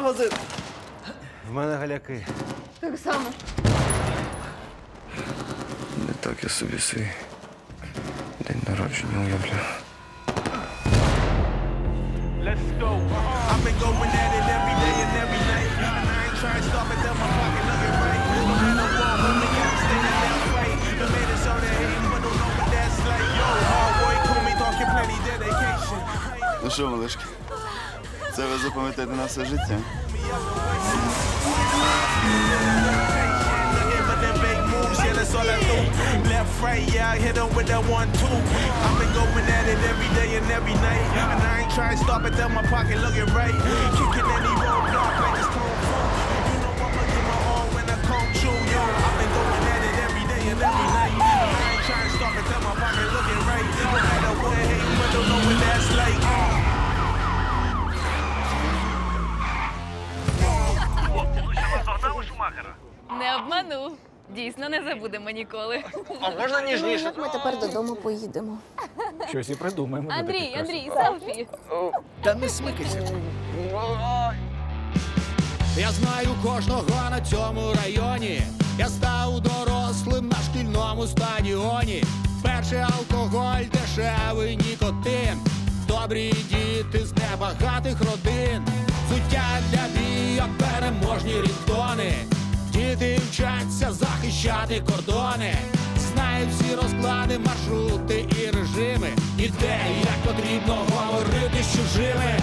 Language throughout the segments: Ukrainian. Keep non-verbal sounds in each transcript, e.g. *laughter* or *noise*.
магазин? В мене галяки. Так само. Не так я собі свій день народження уявляю. Let's go. I've been going at it every day and every night. And I ain't trying to stop it till my pocket looking right. No matter what, homie, gotta stay in that fight. The man is on the hate, but don't know what that's like. Yo, hard boy, call me talking plenty dedication. Ну що, малишки, це ви запам'ятаєте на все життя? I. Left, right, yeah, I with that one, two. I've been going at it every day and every night. And I ain't trying to stop it till my pocket looking right. Kicking any roadblock like it's kung fu. You know I'ma give my all when I come true, yo. I've been going at it every day and every night. And I ain't trying to stop it till my pocket looking right. No matter what, hey, but don't know what that's like. Uh. Не обманув. Дійсно, не забудемо ніколи. Як ми тепер додому поїдемо? Щось і придумаємо. Андрій, Андрій, селфі. Та не смикайся. Я знаю кожного на цьому районі. Я став дорослим на шкільному стадіоні. Перший алкоголь, дешевий нікотин. Добрі діти з небагатих родин. Суття для бійок, переможні рідтони. Діти вчаться захищати кордони. Знають всі розклади, маршрути і режими. І де як потрібно говорити з чужими.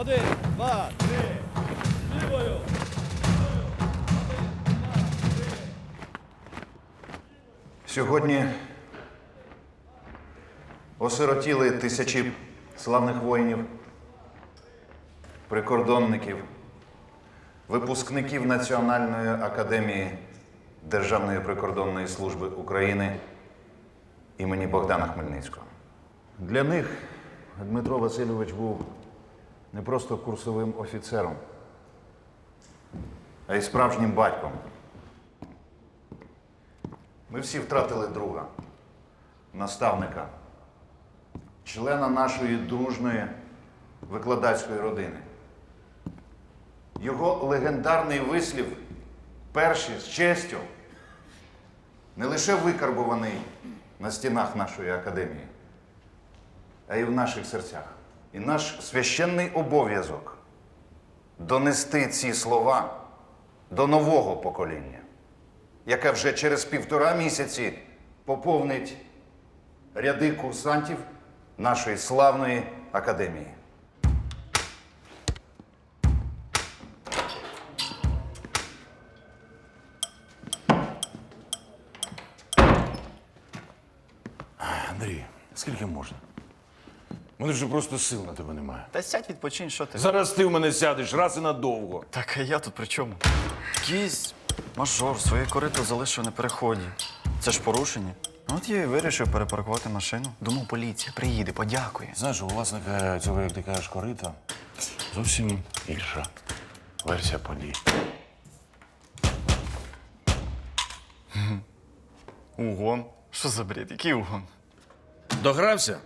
Один, два, три. Лівою. Сьогодні осиротіли тисячі славних воїнів, прикордонників, випускників Національної академії Державної прикордонної служби України імені Богдана Хмельницького. Для них Дмитро Васильович був не просто курсовим офіцером, а й справжнім батьком. Ми всі втратили друга, наставника, члена нашої дружної викладацької родини. Його легендарний вислів перші з честю не лише викарбуваний на стінах нашої академії, а й в наших серцях. І наш священний обов'язок донести ці слова до нового покоління яке вже через півтора місяці поповнить ряди курсантів нашої славної академії. Мене вже просто сил на тебе немає. Та сядь відпочинь, що ти? Зараз ти в мене сядеш раз і надовго. Так, а я тут при чому? Якийсь мажор своє корито залишив на переході. Це ж порушення. Ну, От я і вирішив перепаркувати машину. Думав, поліція приїде, подякує. Знаєш, у власника цього, як ти кажеш, корита, зовсім інша версія подій. Угон. Що за бред? Який угон? Догрався?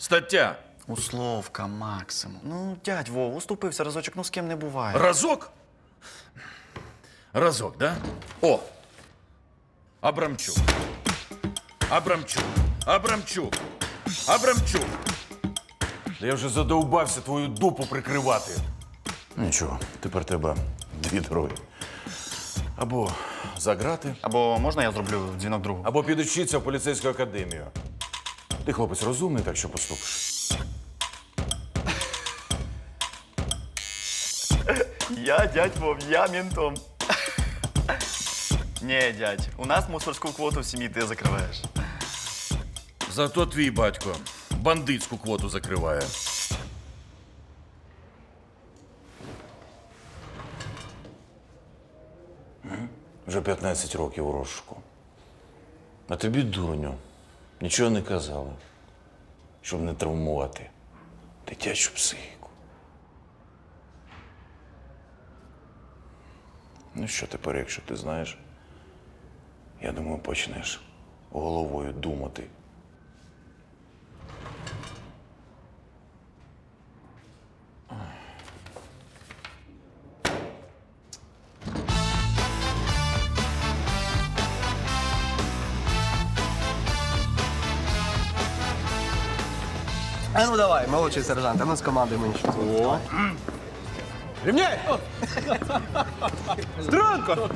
Стаття. Условка, максимум. Ну, дядь Вов, уступився разочок, ну з ким не буває. Разок? Разок, да? О! Абрамчук. Абрамчук. Абрамчук. Абрамчук. Та я вже задовбався твою дупу прикривати. Ну, Нічого, тепер треба дві дороги. Або заграти, Або можна я зроблю дзвінок другу? або підучитися в поліцейську академію. Ти хлопець розумний, так що поступиш. Я, дядь Вов, я ментом. Ні, дядь, у нас мусорську квоту в сім'ї ти закриваєш. Зато твій батько бандитську квоту закриває. Вже 15 років у розшуку. А тобі, дурню, нічого не казали, щоб не травмувати дитячу психіку. Ну що тепер, якщо ти знаєш, я думаю, почнеш головою думати. Давай, молодший сержант, а ну з команди мені щось. О. Рівняй! Струнко!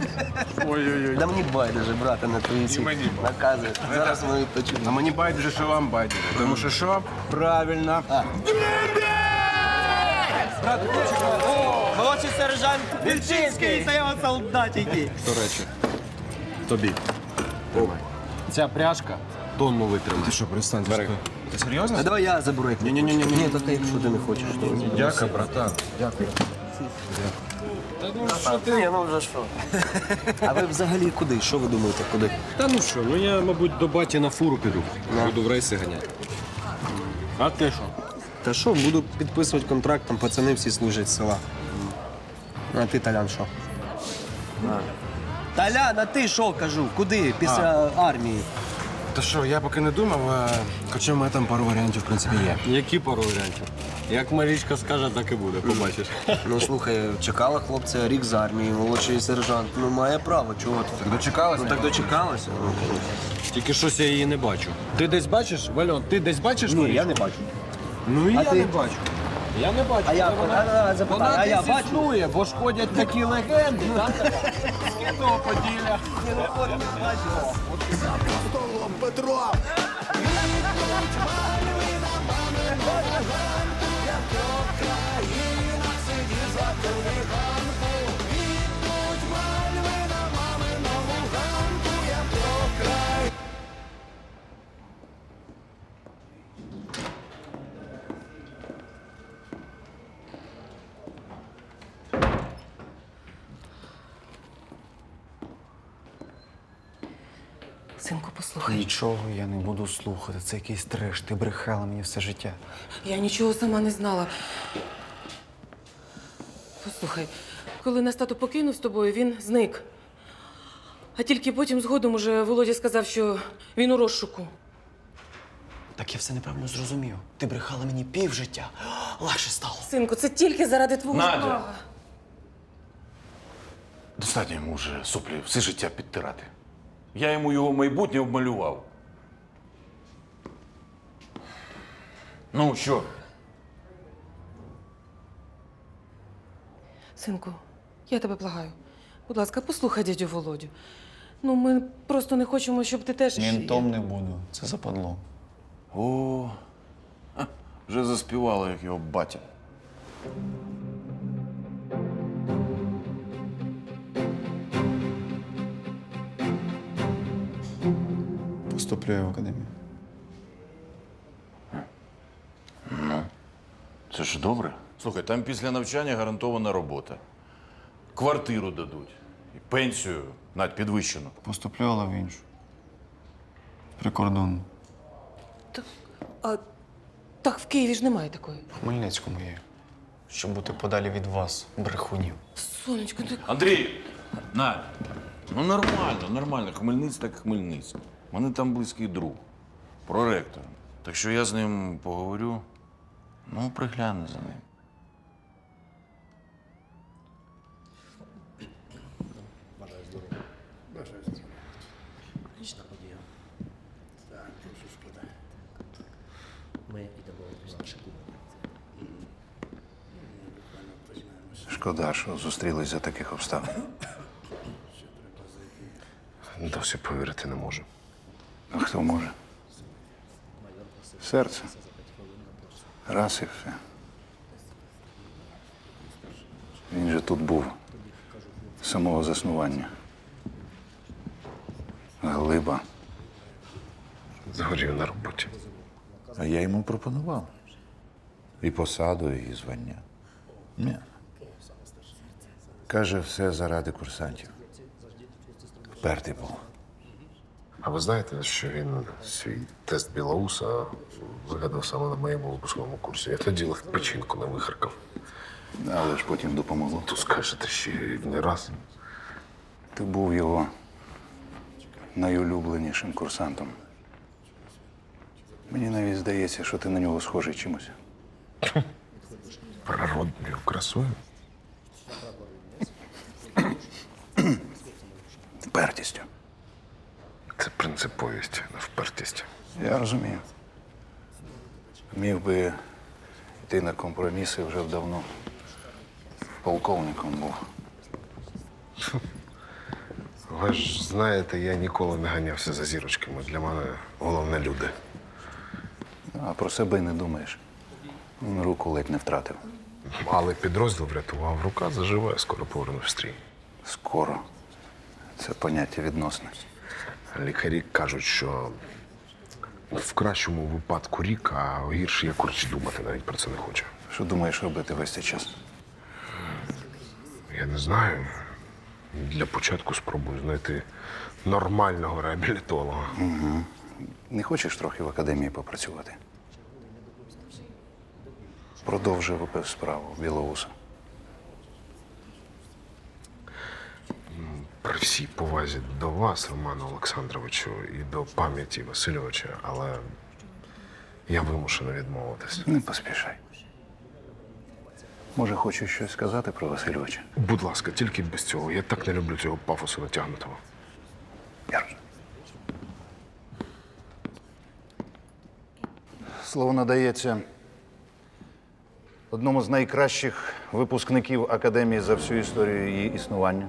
Ой-ой-ой. Да мені байдуже, брате, на твої ці накази. Зараз ми відпочинемо. А мені байдуже, що вам байдуже. Тому що що? Правильно. Молодший сержант Вільчинський, це його солдатики. До речі, тобі. Ця пряжка тонну витримає. Ти що, перестань? Бери. Ти серйозно? А давай я заберу їх. Ні-ні-ні. Ні, так якщо ти не хочеш, то... Дякую, братан. Дякую. Ні, ну вже що. *laughs* А ви взагалі куди? Що ви думаєте, куди? Та ну що, ну я, мабуть, до баті на фуру піду. Буду в рейси ганяти. А ти що? Та що, буду підписувати контракт, там пацани всі служать з села. А ти, Талян, що? Талян, а ти що, кажу? Куди? Після армії. Та що, я поки не думав, а... хоча в мене там пару варіантів, в принципі, є. Які пару варіантів? Як Марічка скаже, так і буде, побачиш. *laughs* Ну слухай, чекала хлопця рік з армії, молодший сержант. Ну має право, чого ти? Так дочекалася? Ну так дочекалася. Тільки щось я її не бачу. Ти десь бачиш, Вальон, ти десь бачиш Ні, Марічку? я не бачу. Ну і А я ти? не бачу. Я не бачу. А я- але вона, а, а, запитай, вона а я десь бачу? існує, бо ж ходять такі легенди. Там така з того поділля. Синку, послухай. Нічого я не буду слухати. Це якийсь треш. Ти брехала мені все життя. Я нічого сама не знала. Послухай, коли нас тато покинув з тобою, він зник. А тільки потім згодом уже Володя сказав, що він у розшуку. Так я все неправильно зрозумів. Ти брехала мені пів життя. Легше стало. Синку, це тільки заради твого Надя! блага. Достатньо йому вже соплі все життя підтирати. Я йому його майбутнє обмалював. Ну що? Синку, я тебе благаю. Будь ласка, послухай дядю Володю. Ну, ми просто не хочемо, щоб ти теж. Мінтом не буду. Це западло. О, ха, вже заспівала, як його батя. Поступлю в академію. Це ж добре. Слухай, там після навчання гарантована робота. Квартиру дадуть. І пенсію навіть підвищену. Поступлю, але в іншу. Прикордонну. А, так, в Києві ж немає такої. В Хмельницькому є. Щоб бути подалі від вас, брехунів. Сонечко, ти. Андрій! Надь, ну нормально, нормально. Хмельницький так Хмельницький. У мене там близький друг, проректор. Так що я з ним поговорю. Ну, пригляну за ним. Шкода, що зустрілись за таких обставин. Досі повірити не можу. А хто може? Серце. Раз і все. Він же тут був з самого заснування. Глиба. Згорів на роботі. А я йому пропонував. І посаду, і звання. Ні. Каже, все заради курсантів. спертий був. А ви знаєте, що він свій тест Білоуса вигадав саме на моєму випускному курсі. Я тоді лише печінку не вихаркав. Але ж потім допомогло. То скажете ще й не раз. Ти був його найулюбленішим курсантом. Мені навіть здається, що ти на нього схожий чимось. Природною красою. Впертістю. Принциповість, не впертість. Я розумію. Міг би йти на компроміси вже давно. Полковником був. *laughs* Ви ж знаєте, я ніколи не ганявся за зірочками. Для мене головне люди. А про себе й не думаєш. Він руку ледь не втратив. Але підрозділ врятував, рука заживе, скоро поверну в стрій. Скоро. Це поняття відносне. Лікарі кажуть, що в кращому випадку рік, а гірше я коротше думати навіть про це не хочу. Що думаєш робити весь цей час? Я не знаю. Для початку спробую знайти нормального реабілітолога. Угу. Не хочеш трохи в академії попрацювати? Продовжив справу Білоуса. При всій повазі до вас, Роману Олександровичу, і до пам'яті Васильовича, але я вимушений відмовитись. Не поспішай. Може, хочеш щось сказати про Васильовича? Будь ласка, тільки без цього. Я так не люблю цього пафосу натягнутого. Я розумію. Слово надається одному з найкращих випускників академії за всю історію її існування.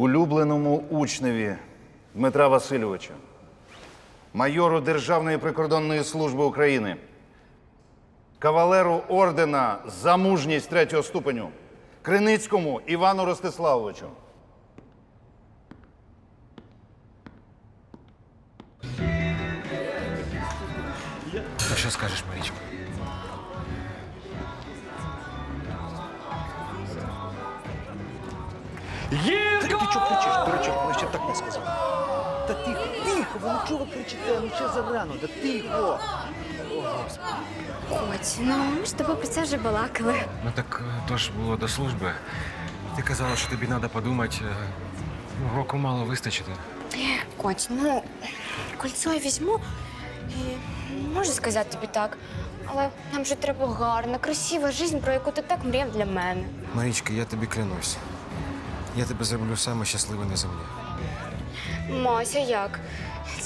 Улюбленому учневі Дмитра Васильовича, майору Державної прикордонної служби України, кавалеру ордена за мужність третього ступеню, Криницькому Івану Ростиславовичу. Що скажеш, Марічко? Ти чого кричиш? Дурачок, вона ще так не сказала. Та тихо, тихо, ви чого ви кричите? Ну ще зарано, та тихо. Коть, ну ми ж тобою про це вже балакали. Ну так е, то ж було до служби. Ти казала, що тобі треба подумати. е, ну, Року мало вистачити. Коть, ну кольцо я візьму і можу сказати тобі так. Але нам же треба гарна, красива життя, про яку ти так мріяв для мене. Марічка, я тобі клянусь. Я тебе зроблю саме щасливий на землі. Мася, як?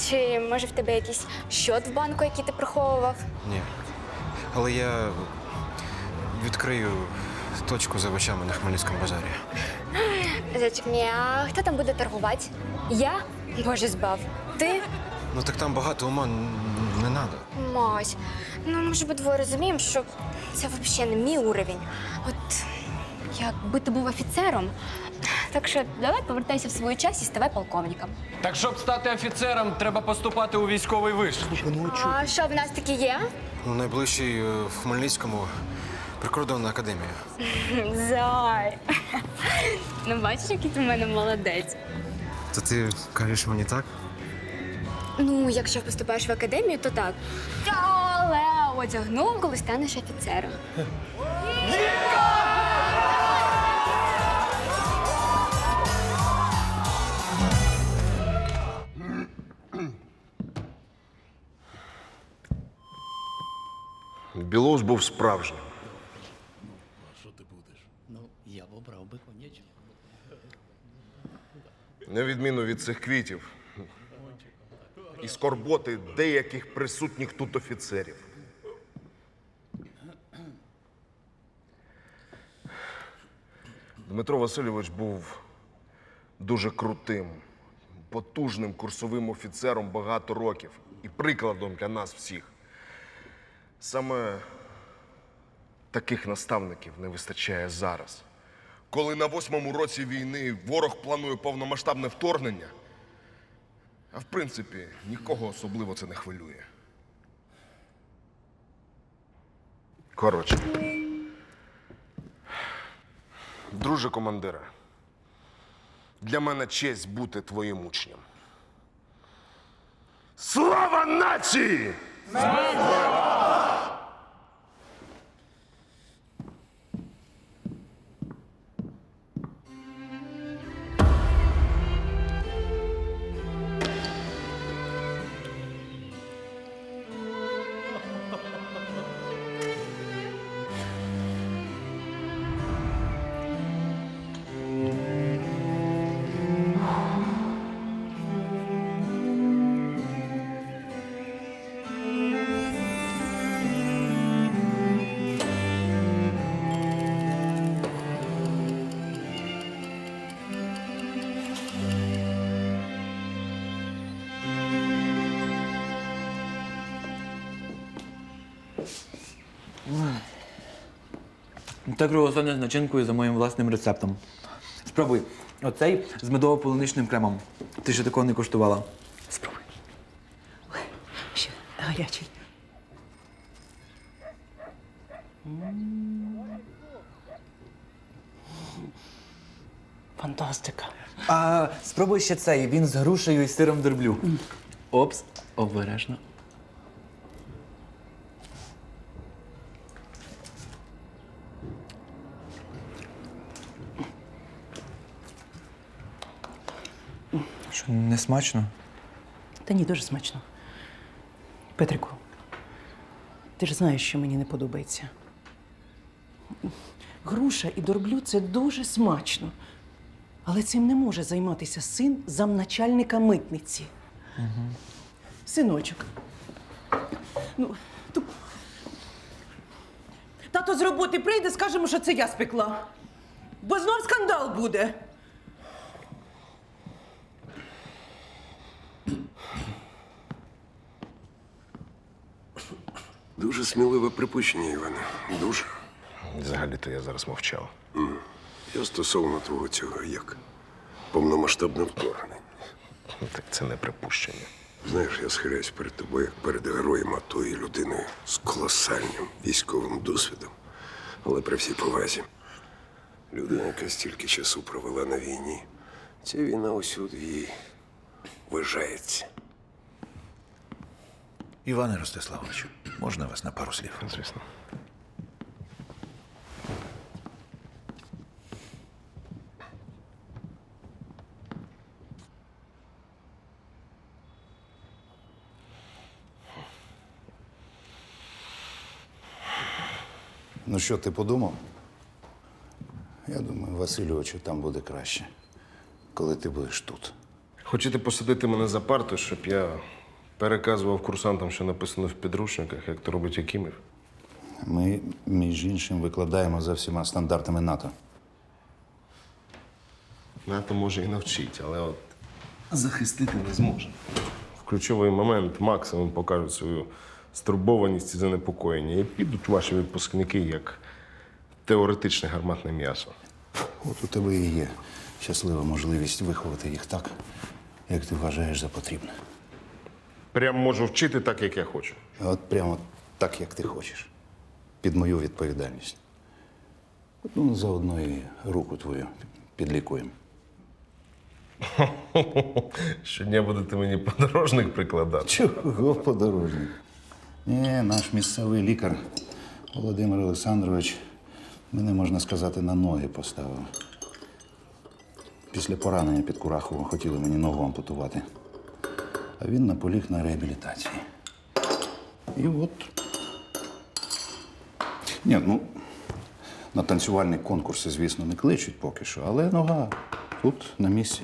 Чи може в тебе якийсь щот в банку, який ти приховував? Ні. Але я відкрию точку за овочами на Хмельницькому базарі. Зайчик, мій, а хто там буде торгувати? Я? Боже збав. Ти? Ну так там багато ума н- не треба. Мась, ну ми ж обидвоє розуміємо, що це взагалі не мій уровень. От якби ти був офіцером. Так що давай повертайся в свою час і ставай полковником. Так щоб стати офіцером, треба поступати у військовий виш. А що в нас таке є? Ну, найближчий е, в Хмельницькому прикордонна академія. Зай. *laughs* Ну, бачиш, який ти в мене молодець. То ти кажеш мені так? Ну, якщо поступаєш в академію, то так. Але одягнув, коли станеш офіцером. Білоус був справжнім. Ну, я б обрав би конячку. На відміну від цих квітів і скорботи деяких присутніх тут офіцерів. Дмитро Васильович був дуже крутим, потужним курсовим офіцером багато років і прикладом для нас всіх. Саме таких наставників не вистачає зараз. Коли на восьмому році війни ворог планує повномасштабне вторгнення, а в принципі нікого особливо це не хвилює. Коротше. Друже командира, Для мене честь бути твоїм учнем. Слава нації! Це круасани з начинкою за моїм власним рецептом. Спробуй. Оцей з медово-полуничним кремом. Ти ще такого не коштувала. Спробуй. Ще гарячий. Фантастика. А спробуй ще цей. Він з грушею і сиром дерблю. Опс, обережно. Що, не смачно? Та ні, дуже смачно. Петрику, ти ж знаєш, що мені не подобається. Груша і дорблю це дуже смачно. Але цим не може займатися син замначальника митниці. Синочок. Ну, ту... Тато з роботи прийде, скажемо, що це я спекла. Бо знов скандал буде. Дуже сміливе припущення, Іване. Дуже. Взагалі-то я зараз мовчав. Я стосовно твого цього як повномасштабне вторгнення. Так це не припущення. Знаєш, я схиляюсь перед тобою як перед героєм, а тою людиною з колосальним військовим досвідом. Але при всій повазі. Людина, яка стільки часу провела на війні, ця війна усюди їй вважається. Іване Ростиславовичу, можна вас на пару слів? Звісно. Ну що, ти подумав? Я думаю, Васильовичу там буде краще, коли ти будеш тут. Хочете посадити мене за парту, щоб я переказував курсантам, що написано в підручниках, як то робить Якимів? Ми, між іншим, викладаємо за всіма стандартами НАТО. НАТО може і навчить, але от захистити не зможе. В ключовий момент максимум покажуть свою стурбованість і занепокоєння. І підуть ваші випускники як теоретичне гарматне м'ясо. От у тебе і є щаслива можливість виховати їх так, як ти вважаєш за потрібне. Прям можу вчити так, як я хочу. От прямо так, як ти хочеш. Під мою відповідальність. Ну, заодно і руку твою підлікуємо. *laughs* Щодня будете мені подорожник прикладати. Чого подорожник? Ні, наш місцевий лікар Володимир Олександрович мене, можна сказати, на ноги поставив. Після поранення під Кураховом хотіли мені ногу ампутувати. А він наполіг на реабілітації. І от. Ні, ну, на танцювальні конкурси, звісно, не кличуть поки що, але нога тут, на місці.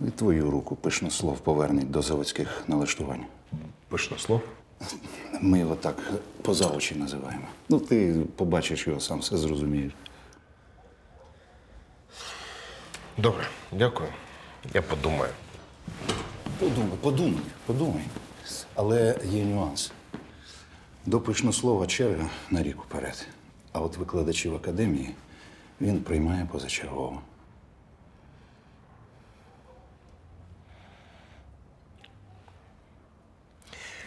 І твою руку пишнослов повернуть до заводських налаштувань. Пишнослов? Ми його так поза очі називаємо. Ну, ти побачиш його, сам все зрозумієш. Добре, дякую. Я подумаю. Подумай, подумай, подумай. Але є нюанс. До пишнослова черга на рік уперед. А от викладачів академії він приймає позачергово.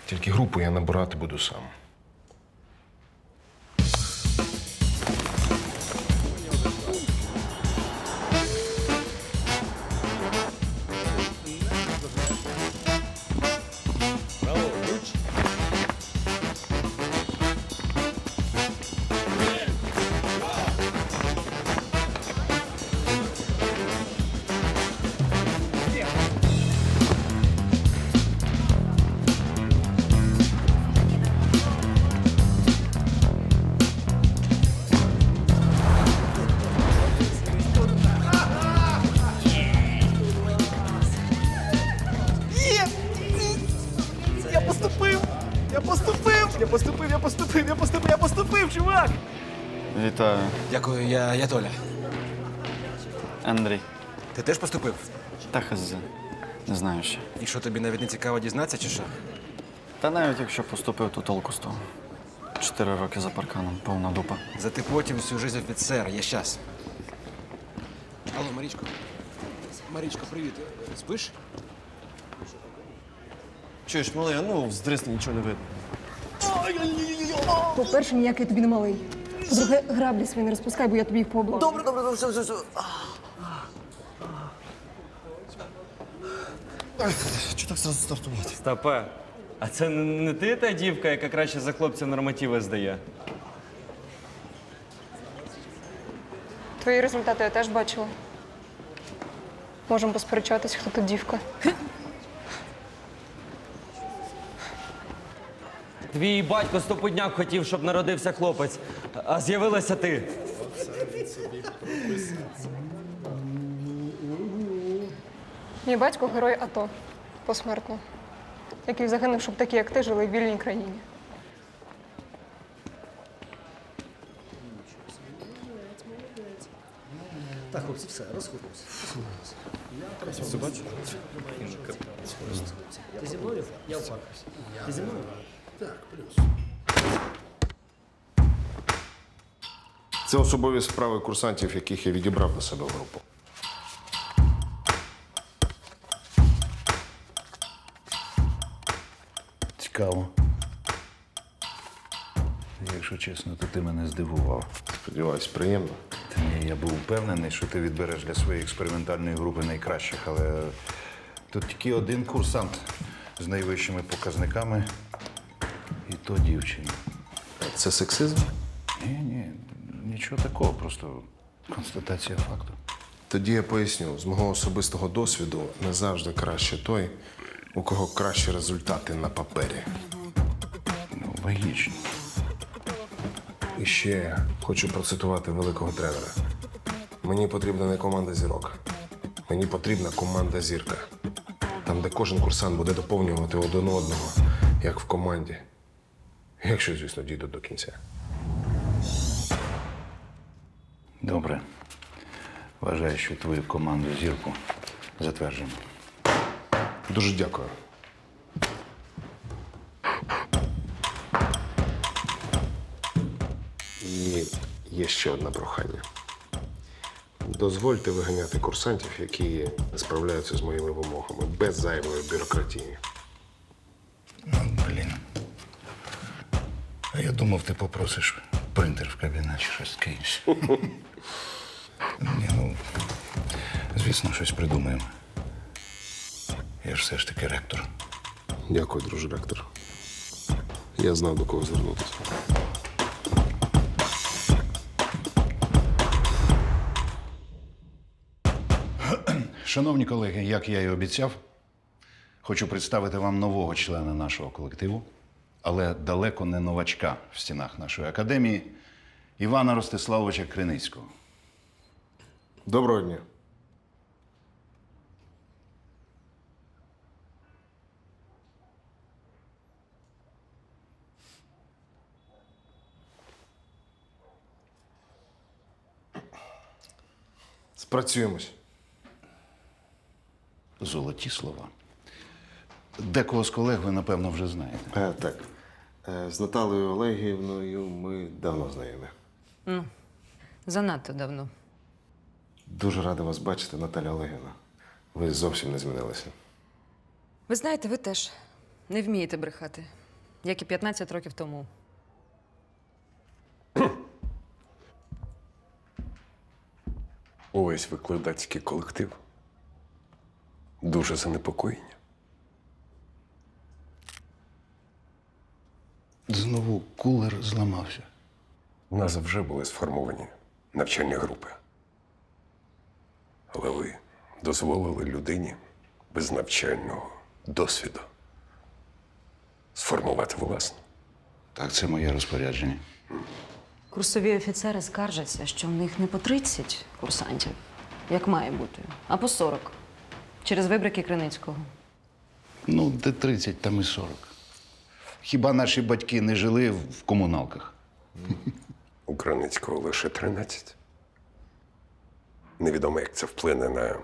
Тільки групу я набирати буду сам. Дякую, я, я Толя. Андрій. Ти теж поступив? Та хз. Не знаю ще. І що тобі навіть не цікаво дізнатися, чи що? Та навіть якщо поступив, то толку з того. Чотири роки за парканом, повна дупа. Зате потім всю жизнь офіцер, є щас. Алло, Марічко. Марічко, привіт. Спиш? Чуєш, малий, а ну здрисни, нічого не видно. По-перше, ніякий тобі не малий. По-друге, граблі свої не розпускай, бо я тобі їх пообламаю. Добре, добре, добре, все, все, все. Чого так зразу стартувати? Стопе. А це н- не ти та дівка, яка краще за хлопця нормативи здає? Твої результати я теж бачила. Можемо посперечатись, хто тут дівка. *laughs* Твій батько стопудняк хотів, щоб народився хлопець, а з'явилася ти. Мій батько герой АТО посмертно, який загинув, щоб такі, як ти, жили в вільній країні. Так, хлопці, все, розходимося. Все бачиш? Ти зі мною? Я впаркуюся. Ти зі мною? Так, плюс. Це особові справи курсантів, яких я відібрав до себе в групу. Цікаво. Якщо чесно, то ти мене здивував. Сподіваюсь, приємно. Та ні, я був впевнений, що ти відбереш для своєї експериментальної групи найкращих, але тут тільки один курсант з найвищими показниками, і то дівчина. Це сексизм? Ні, ні, нічого такого, просто констатація факту. Тоді я поясню, з мого особистого досвіду не завжди краще той, у кого кращі результати на папері. Ну, логічно. І ще хочу процитувати великого тренера. Мені потрібна не команда зірок. Мені потрібна команда зірка. Там, де кожен курсант буде доповнювати один одного, як в команді. Якщо, звісно, дійду до кінця. Добре. Вважаю, що твою команду зірку затверджено. Дуже дякую. І є ще одне прохання. Дозвольте виганяти курсантів, які справляються з моїми вимогами без зайвої бюрократії. Думав, ти попросиш принтер в кабінет чи щось таке інше. Ні, ну, звісно, щось придумаємо. Я ж все ж таки ректор. Дякую, друже ректор. Я знав, до кого звернутися. Шановні колеги, як я і обіцяв, хочу представити вам нового члена нашого колективу, але далеко не новачка в стінах нашої академії Івана Ростиславовича Криницького. Доброго дня. Спрацюємось. Золоті слова. Декого з колег ви, напевно, вже знаєте. Е, так. Е, з Наталею Олегівною ми давно знайомі. Ну, занадто давно. Дуже радий вас бачити, Наталя Олегівна. Ви зовсім не змінилися. Ви знаєте, ви теж не вмієте брехати, як і 15 років тому. Увесь викладацький колектив дуже занепокоєння. Знову кулер зламався. У нас вже були сформовані навчальні групи. Але ви дозволили людині без навчального досвіду сформувати власну. Так, це моє розпорядження. Курсові офіцери скаржаться, що в них не по 30 курсантів, як має бути, а по 40. Через вибрики Криницького. Ну, де 30, там і 40. Хіба наші батьки не жили в комуналках? У Краницького лише 13. Невідомо, як це вплине на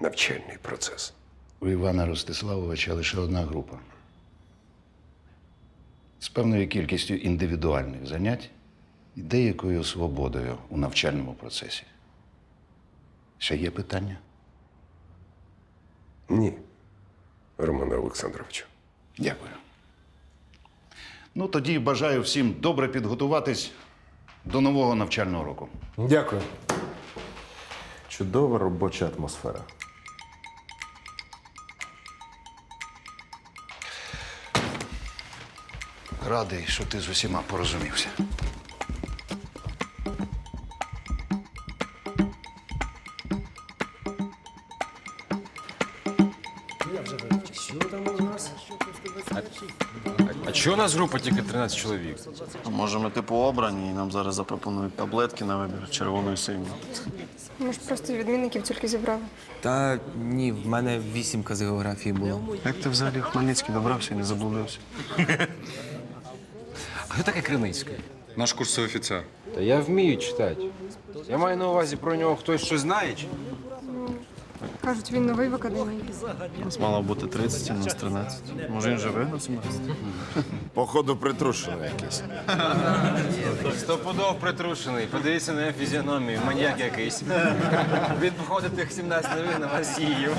навчальний процес. У Івана Ростиславовича лише одна група. З певною кількістю індивідуальних занять і деякою свободою у навчальному процесі. Ще є питання? Ні, Романе Олександровичу. Дякую. Ну, тоді бажаю всім добре підготуватись до нового навчального року. Дякую. Чудова робоча атмосфера. Радий, що ти з усіма порозумівся. А чого у нас група тільки 13 чоловік? А може ми типу обрані і нам зараз запропонують таблетки на вибір червоної синьої. Ми ж просто відмінників тільки зібрали. Та ні, в мене вісімка з географії було. Як ти взагалі в Хмельницький добрався і не заблудився? А хто таке Криницький? Наш курсовий офіцер. Та я вмію читати. Я маю на увазі про нього хтось щось знає. чи? Кажуть, він новий в академії. Нас мало бути 30, а нас 13. Може, він вже вигнав 17? Походу, притрушено якийсь. Стопудов притрушений. Подивіться на фізіономію, маньяк якийсь. Він, походу, тих 17 не вигнав, а з'їв.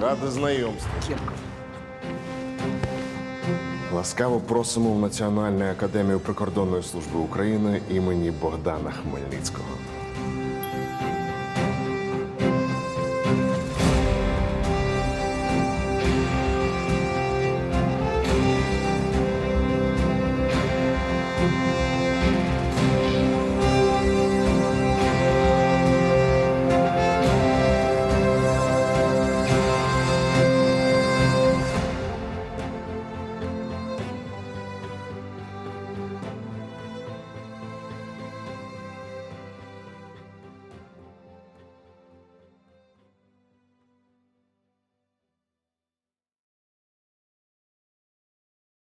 Ради знайомству. Ласкаво просимо в Національну академію прикордонної служби України імені Богдана Хмельницького.